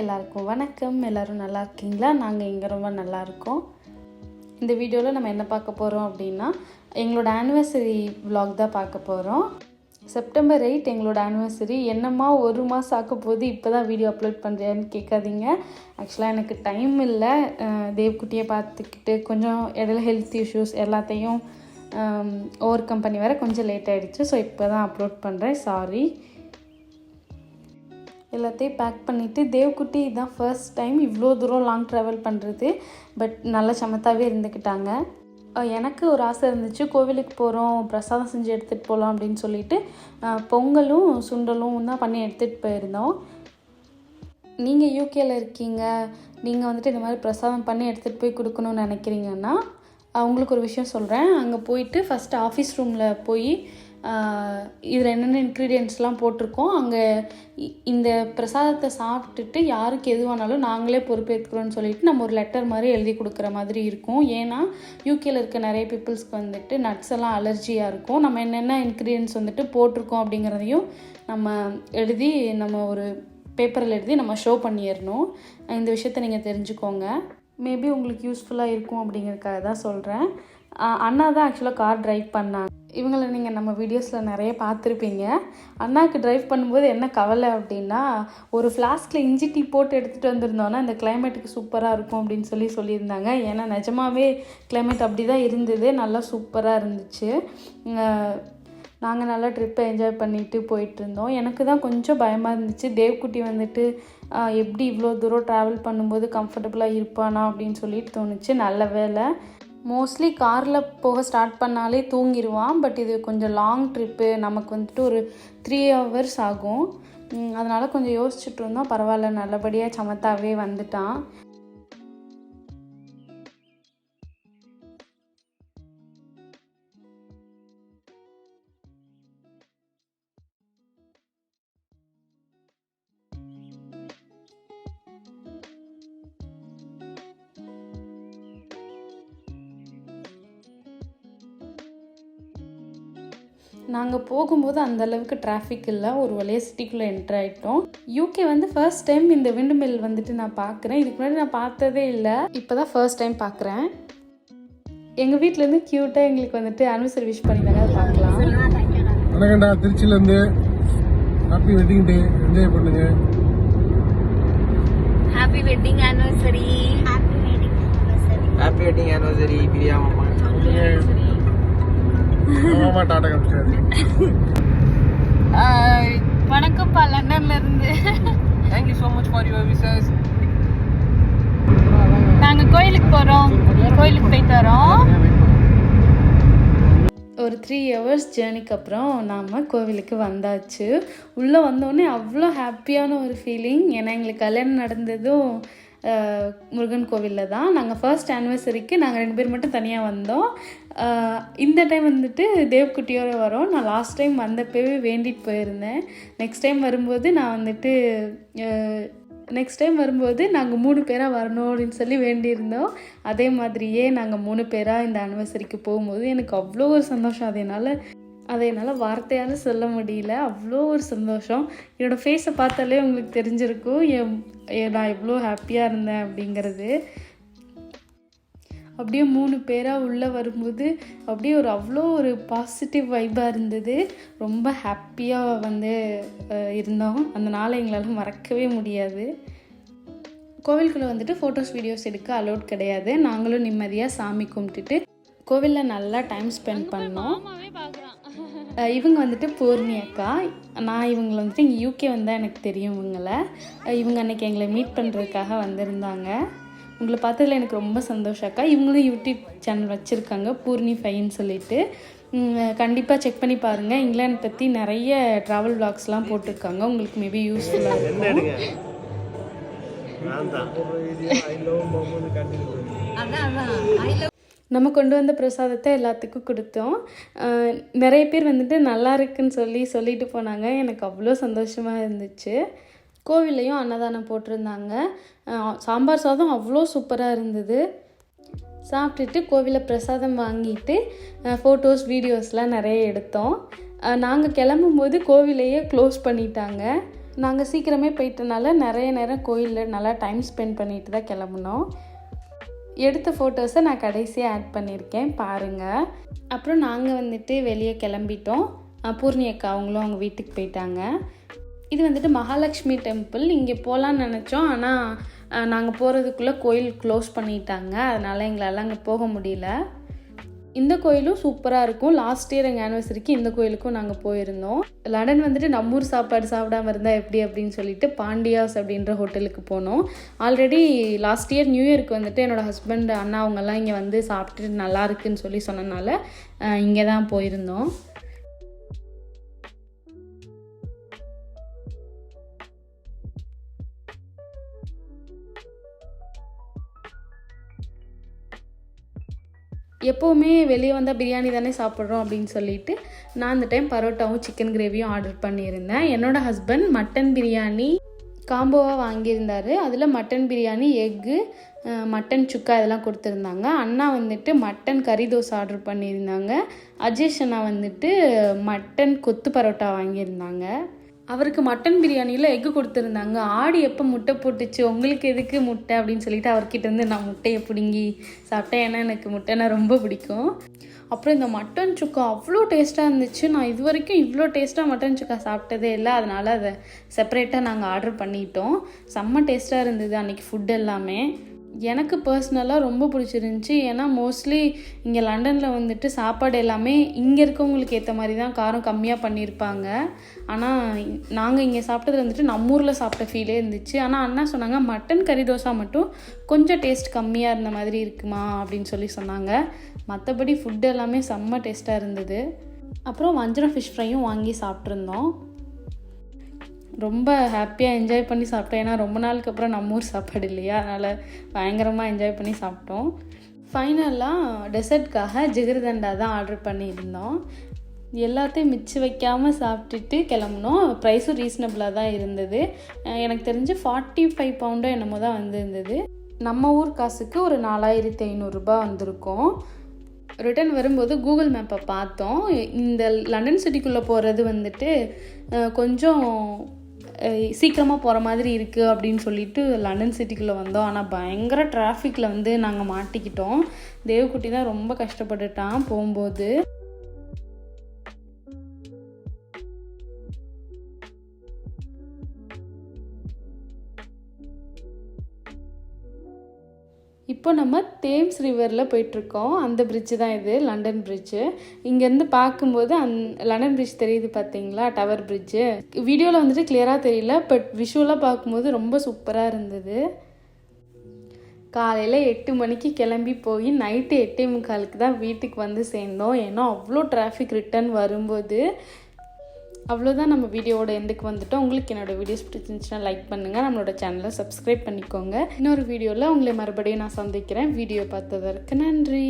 எல்லாருக்கும் வணக்கம். எல்லோரும் நல்லா இருக்கீங்களா? நாங்கள் இங்கே ரொம்ப நல்லா இருக்கோம். இந்த வீடியோவில் நம்ம என்ன பார்க்க போகிறோம் அப்படின்னா எங்களோட ஆனிவர்சரி விலாக் தான் பார்க்க போகிறோம் செப்டம்பர் எயிட் எங்களோட ஆனிவர்சரி என்னம்மா ஒரு மாதம் ஆக்க போது இப்போ தான் வீடியோ அப்லோட் பண்ணுறியான்னு கேட்காதீங்க ஆக்சுவலாக எனக்கு டைம் இல்லை. தேவ்குட்டியை பார்த்துக்கிட்டு கொஞ்சம் இடையில ஹெல்த் இஷ்யூஸ் எல்லாத்தையும் ஓவர் கம் பண்ணி வர கொஞ்சம் லேட் ஆகிடுச்சு ஸோ இப்போ தான் அப்லோட் பண்ணுறேன் சாரி எல்லாத்தையும் பேக் பண்ணிவிட்டு தேவ்குட்டி இதுதான் ஃபர்ஸ்ட் டைம் இவ்வளோ தூரம் லாங் ட்ராவல் பண்ணுறது பட் நல்லா சமத்தாகவே இருந்துக்கிட்டாங்க. எனக்கு ஒரு ஆசை இருந்துச்சு கோவிலுக்கு போகிறோம் பிரசாதம் செஞ்சு எடுத்துகிட்டு போகலாம் அப்படின்னு சொல்லிட்டு பொங்கலும் சுண்டலும் தான் பண்ணி எடுத்துகிட்டு போயிருந்தோம். நீங்கள் யூகேல இருக்கீங்க நீங்கள் வந்துட்டு இந்த மாதிரி பிரசாதம் பண்ணி எடுத்துகிட்டு போய் கொடுக்கணும்னு நினைக்கிறீங்கன்னா அவங்களுக்கு உங்களுக்கு ஒரு விஷயம் சொல்கிறேன் அங்கே போயிட்டு ஃபஸ்ட்டு ஆஃபீஸ் ரூமில் போய் இதில் என்னென்ன இன்க்ரீடியன்ட்ஸ்லாம் போட்டிருக்கோம் அங்கே இ- இந்த பிரசாதத்தை சாப்பிட்டுட்டு யாருக்கு எதுவானாலும் நாங்களே பொறுப்பேற்றுக்கிறோன்னு சொல்லிட்டு நம்ம ஒரு லெட்டர் மாதிரி எழுதி கொடுக்குற மாதிரி இருக்கும். ஏன்னா யூகேல இருக்க நிறைய பீப்புள்ஸ்க்கு வந்துட்டு நட்ஸ் எல்லாம் அலர்ஜியாக இருக்கும். நம்ம என்னென்ன இன்க்ரீடியன்ஸ் வந்துட்டு போட்டிருக்கோம் அப்படிங்கிறதையும் நம்ம எழுதி நம்ம ஒரு பேப்பரில் எழுதி நம்ம ஷோ பண்ணிடணும். இந்த விஷயத்த நீங்கள் தெரிஞ்சுக்கோங்க. மேபி உங்களுக்கு யூஸ்ஃபுல்லாக இருக்கும் அப்படிங்கிறதுக்காக தான் சொல்கிறேன் அண்ணா தான் ஆக்சுவலாக கார் டிரைவ் பண்ணாங்க. இவங்களை நீங்கள் நம்ம வீடியோஸில் நிறைய பார்த்துருப்பீங்க. அண்ணாவுக்கு ட்ரைவ் பண்ணும்போது என்ன கவலை அப்படின்னா ஒரு ஃப்ளாஸ்கில் இஞ்சி டீ போட்டு எடுத்துகிட்டு வந்திருந்தோன்னா இந்த கிளைமேட்டுக்கு சூப்பராக இருக்கும் அப்படின்னு சொல்லி சொல்லியிருந்தாங்க. ஏன்னா நிஜமாவே கிளைமேட் அப்படி தான் இருந்தது. நல்லா சூப்பராக இருந்துச்சு. நாங்கள் நல்லா ட்ரிப்பை என்ஜாய் பண்ணிட்டு போயிட்டுருந்தோம். எனக்கு தான் கொஞ்சம் பயமாக இருந்துச்சு. தேவ்குட்டி வந்துட்டு எப்படி இவ்வளோ தூரம் ட்ராவல் பண்ணும்போது கம்ஃபர்டபுளாக இருப்பானா அப்படின்னு சொல்லிட்டு தோணுச்சு. நல்ல வேலை. மோஸ்ட்லி காரில் போக ஸ்டார்ட் பண்ணாலே தூங்கிடுவான் பட் இது கொஞ்சம் லாங் ட்ரிப்பு நமக்கு வந்துட்டு ஒரு த்ரீ ஹவர்ஸ் ஆகும். அதனால் கொஞ்சம் யோசிச்சுட்டு இருந்தோம். பரவாயில்ல நல்லபடியாக சமத்தாவே வந்துட்டான். நாங்கள் போகும்போது அந்த அளவுக்கு டிராஃபிக் இல்லை. ஒரு வழியாக சிட்டிக்குள்ளே என்டர் ஆகிட்டோம் யூகே வந்து ஃபர்ஸ்ட் டைம் இந்த விண்டு மில் வந்துட்டு நான் பார்க்குறேன் இதுக்கு முன்னாடி நான் பார்த்ததே இல்லை. இப்போ தான் ஃபர்ஸ்ட் டைம் பார்க்குறேன் எங்கள் வீட்டிலேருந்து க்யூட்டாக எங்களுக்கு வந்துட்டு அனிவர்சரி விஷ் பண்ணியிருந்தாங்க. அதை பார்க்கலாம். வணக்கம்டா. திருச்சியிலேருந்து ஹாப்பி வெட்டிங் டே என்ஜாய் பண்ணுங்க. Happy wedding anniversary happy wedding anniversary happy wedding anniversary Priya மாமா மாமா டாடா காமிச்சாரு ஹாய் வணக்கம்ப்பா லண்டன்ல இருந்து thank you so much for your wishes நாங்கள் கோயிலுக்கு போகிறோம் கோயிலுக்கு போயிட்டு வரோம். ஒரு த்ரீ ஹவர்ஸ் ஜேர்னிக்கு அப்புறம் நாம் கோவிலுக்கு வந்தாச்சு. உள்ளே வந்தோடனே அவ்வளோ ஹாப்பியான ஒரு ஃபீலிங் ஏன்னா எங்களுக்கு கல்யாணம் நடந்ததும் முருகன் கோவிலில் தான். நாங்கள் ஃபர்ஸ்ட் ஆனிவர்சரிக்கு நாங்கள் ரெண்டு பேர் மட்டும் தனியாக வந்தோம். இந்த டைம் வந்துட்டு தேவ்குட்டியோடு வரோம். நான் லாஸ்ட் டைம் வந்தப்பவே வேண்டிட்டு போயிருந்தேன். நெக்ஸ்ட் டைம் வரும்போது நான் வந்துட்டு நெக்ஸ்ட் டைம் வரும்போது நாங்கள் மூணு பேராக வரணும் அப்படின்னு சொல்லி வேண்டியிருந்தோம். அதே மாதிரியே நாங்கள் மூணு பேராக இந்த அனிவர்சரிக்கு போகும்போது எனக்கு அவ்வளோ ஒரு சந்தோஷம். அதனால் என்னால் அதை என்னால் வார்த்தையால் சொல்ல முடியல. அவ்வளோ ஒரு சந்தோஷம். என்னோடய ஃபேஸை பார்த்தாலே உங்களுக்கு தெரிஞ்சிருக்கும். என் நான் எவ்வளோ ஹாப்பியாக இருந்தேன் அப்படிங்கிறது. அப்படியே மூணு பேராக உள்ளே வரும்போது அப்படியே ஒரு அவ்வளோ ஒரு பாசிட்டிவ் வைப்பாக இருந்தது. ரொம்ப ஹாப்பியாக வந்து இருந்தோம். அந்த நாளை எங்களால் மறக்கவே முடியாது. கோவிலுக்குள்ளே வந்துட்டு ஃபோட்டோஸ் வீடியோஸ் எடுக்க அலோட் கிடையாது. நாங்களும் நிம்மதியாக சாமி கும்பிட்டுட்டு கோவிலில் நல்லா டைம் ஸ்பெண்ட் பண்ணோம். இவங்க வந்துட்டு பூர்ணி அக்கா. நான் இவங்களை வந்துட்டு இங்கே யூகே வந்தால் எனக்கு தெரியும் இவங்களை. இவங்க அன்னைக்கு எங்களை மீட் பண்ணுறதுக்காக வந்திருந்தாங்க. உங்களை பார்த்ததுல எனக்கு ரொம்ப சந்தோஷம் அக்கா. இவங்களும் யூடியூப் சேனல் வச்சுருக்காங்க பூர்ணி ஃபைன்னு சொல்லிட்டு. கண்டிப்பாக செக் பண்ணி பாருங்கள் இங்கிலாந்து பற்றி நிறைய ட்ராவல் vlogsலாம் போட்டிருக்காங்க. உங்களுக்கு மேபி யூஸ்ஃபுல்லாக இருக்கும். நம்ம கொண்டு வந்த பிரசாதத்தை எல்லாத்துக்கும் கொடுத்தோம். நிறைய பேர் வந்துட்டு நல்லா இருக்குன்னு சொல்லி சொல்லிட்டு போனாங்க. எனக்கு அவ்வளோ சந்தோஷமாக இருந்துச்சு. கோவில்லையும் அன்னதானம் போட்டிருந்தாங்க. சாம்பார் சாதம் அவ்வளோ சூப்பராக இருந்தது. சாப்பிட்டுட்டு கோவிலில் பிரசாதம் வாங்கிட்டு ஃபோட்டோஸ் வீடியோஸ்லாம் நிறைய எடுத்தோம். நாங்கள் கிளம்பும்போது கோவிலையே க்ளோஸ் பண்ணிட்டாங்க. நாங்கள் சீக்கிரமே போயிட்டனால நிறைய நேரம் கோயிலில் நல்லா டைம் ஸ்பெண்ட் பண்ணிட்டு தான் கிளம்புனோம். எடுத்த ஃபோட்டோஸை நான் கடைசியாக ஆட் பண்ணியிருக்கேன் பாருங்கள் அப்புறம் நாங்கள் வந்துட்டு வெளியே கிளம்பிட்டோம். பூர்ணி அக்கா அவங்களும் அவங்க வீட்டுக்கு போயிட்டாங்க. இது வந்துட்டு மகாலட்சுமி டெம்பிள். இங்கே போகலான்னு நினச்சோம். ஆனால் நாங்கள் போகிறதுக்குள்ளே கோயில் க்ளோஸ் பண்ணிட்டாங்க. அதனால் எங்களால் அங்கே போக முடியல. இந்த கோயிலும் சூப்பராக இருக்கும். லாஸ்ட் இயர் எங்கள் ஆனிவர்சரிக்கு இந்த கோயிலுக்கும் நாங்கள் போயிருந்தோம். லண்டன் வந்துட்டு நம்மூர் சாப்பாடு சாப்பிடாம இருந்தால் எப்படி அப்படின்னு சொல்லிட்டு பாண்டியாஸ் அப்படின்ற ஹோட்டலுக்கு போனோம். ஆல்ரெடி லாஸ்ட் இயர் நியூ இயருக்கு வந்துட்டு என்னோடய ஹஸ்பண்ட் அண்ணா அவங்கெல்லாம் இங்கே வந்து சாப்பிட்டுட்டு நல்லா இருக்குன்னு சொல்லி சொன்னனால இங்கே தான் போயிருந்தோம். எப்போவுமே வெளியே வந்தால் பிரியாணி தானே சாப்பிட்றோம் அப்படின்னு சொல்லிட்டு நான் அந்த டைம் பரோட்டாவும் சிக்கன் கிரேவியும் ஆர்டர் பண்ணியிருந்தேன். என்னோடய ஹஸ்பண்ட் மட்டன் பிரியாணி காம்போவாக வாங்கியிருந்தார். அதில் mutton biryani egg mutton chukka இதெல்லாம் கொடுத்துருந்தாங்க. அண்ணா வந்துட்டு மட்டன் கறி தோசை ஆர்டர் பண்ணியிருந்தாங்க. அஜேஷ் அண்ணா வந்துட்டு மட்டன் கொத்து பரோட்டா வாங்கியிருந்தாங்க. அவருக்கு மட்டன் பிரியாணியில் எக்கு கொடுத்துருந்தாங்க. ஆடு எப்போ முட்டை போட்டுச்சு? உங்களுக்கு எதுக்கு முட்டை? அப்படின்னு சொல்லிட்டு அவர்கிட்ட இருந்து நான் முட்டையை பிடுங்கி சாப்பிட்டேன் ஏன்னா எனக்கு முட்டைனா ரொம்ப பிடிக்கும். அப்புறம் இந்த மட்டன் சுக்கா அவ்வளோ டேஸ்ட்டாக இருந்துச்சு. நான் இது வரைக்கும் இவ்வளோ டேஸ்ட்டாக மட்டன் சுக்கா சாப்பிட்டதே இல்லை. அதனால் அதை செப்பரேட்டாக நாங்கள் ஆர்டர் பண்ணிட்டோம். செம்ம டேஸ்ட்டாக இருந்தது அன்றைக்கி ஃபுட் எல்லாமே. எனக்கு பர்சனலாக ரொம்ப பிடிச்சிருந்துச்சி. ஏன்னா மோஸ்ட்லி இங்கே லண்டனில் வந்துட்டு சாப்பாடு எல்லாமே இங்கே இருக்கவங்களுக்கு ஏற்ற மாதிரி தான் காரம் கம்மியாக பண்ணியிருப்பாங்க ஆனால் நாங்கள் இங்கே சாப்பிட்டது வந்துட்டு நம்ம ஊரில் சாப்பிட்ட ஃபீலே இருந்துச்சு. ஆனால் அண்ணா சொன்னாங்க மட்டன் கறி தோசை மட்டும் கொஞ்சம் டேஸ்ட் கம்மியாக இருந்த மாதிரி இருக்குமா? அப்படின்னு சொல்லி சொன்னாங்க. மற்றபடி ஃபுட் எல்லாமே செம்ம டேஸ்ட்டாக இருந்தது. அப்புறம் வஞ்சரம் ஃபிஷ் ஃப்ரையும் வாங்கி சாப்பிட்ருந்தோம் ரொம்ப ஹாப்பியாக என்ஜாய் பண்ணி சாப்பிட்டோம் ஏன்னா ரொம்ப நாளுக்கு அப்புறம் நம்ம ஊர் சாப்பாடு இல்லையா? அதனால் பயங்கரமாக என்ஜாய் பண்ணி சாப்பிட்டோம். ஃபைனலாக டெசர்ட்காக ஜிகிர்தண்டா தான் ஆர்டர் பண்ணியிருந்தோம். எல்லாத்தையும் மிச்சு வைக்காமல் சாப்பிட்டுட்டு கிளம்புனோம். ப்ரைஸும் ரீசனபிளாக தான் இருந்தது. எனக்கு தெரிஞ்சு ஃபார்ட்டி ஃபைவ் பவுண்டோ என்னமோ தான் வந்திருந்தது. நம்ம ஊர் காசுக்கு ஒரு நாலாயிரத்தி ஐநூறுரூபா வந்திருக்கும். ரிட்டர்ன் வரும்போது கூகுள் மேப்பை பார்த்தோம். இந்த லண்டன் சிட்டிக்குள்ளே போகிறது வந்துட்டு கொஞ்சம் சீக்கிரமாக போகிற மாதிரி இருக்குது அப்படின்னு சொல்லிட்டு லண்டன் சிட்டிக்குள்ளே வந்தோம். ஆனால் பயங்கர டிராஃபிக்கில் வந்து நாங்கள் மாட்டிக்கிட்டோம். தேவக்குட்டி தான் ரொம்ப கஷ்டப்பட்டுட்டான் போகும்போது. இப்போ நம்ம தேம்ஸ் ரிவரில் போயிட்டுருக்கோம். அந்த பிரிட்ஜு தான் இது லண்டன் பிரிட்ஜு இங்கேருந்து பார்க்கும்போது அந் லண்டன் பிரிட்ஜ் தெரியுது பார்த்தீங்களா? டவர் பிரிட்ஜு வீடியோவில் வந்துட்டு கிளியராக தெரியல பட் விஷுவலாக பார்க்கும்போது ரொம்ப சூப்பராக இருந்தது. காலையில் எட்டு மணிக்கு கிளம்பி போய் நைட்டு எட்டே முக்காலுக்கு தான் வீட்டுக்கு வந்து சேர்ந்தோம். ஏன்னா அவ்வளோ டிராஃபிக் ரிட்டர்ன் வரும்போது அவ்வளோதான் நம்ம வீடியோவோட எந்துக்கு வந்துட்டோம். உங்களுக்கு என்னோட வீடியோஸ் பிடிச்சிருந்துச்சுன்னா லைக் பண்ணுங்கள் நம்மளோட சேனலை சப்ஸ்கிரைப் பண்ணிக்கோங்க. இன்னொரு வீடியோவில் உங்களை மறுபடியும் நான் சந்திக்கிறேன். வீடியோ பார்த்ததற்கு நன்றி.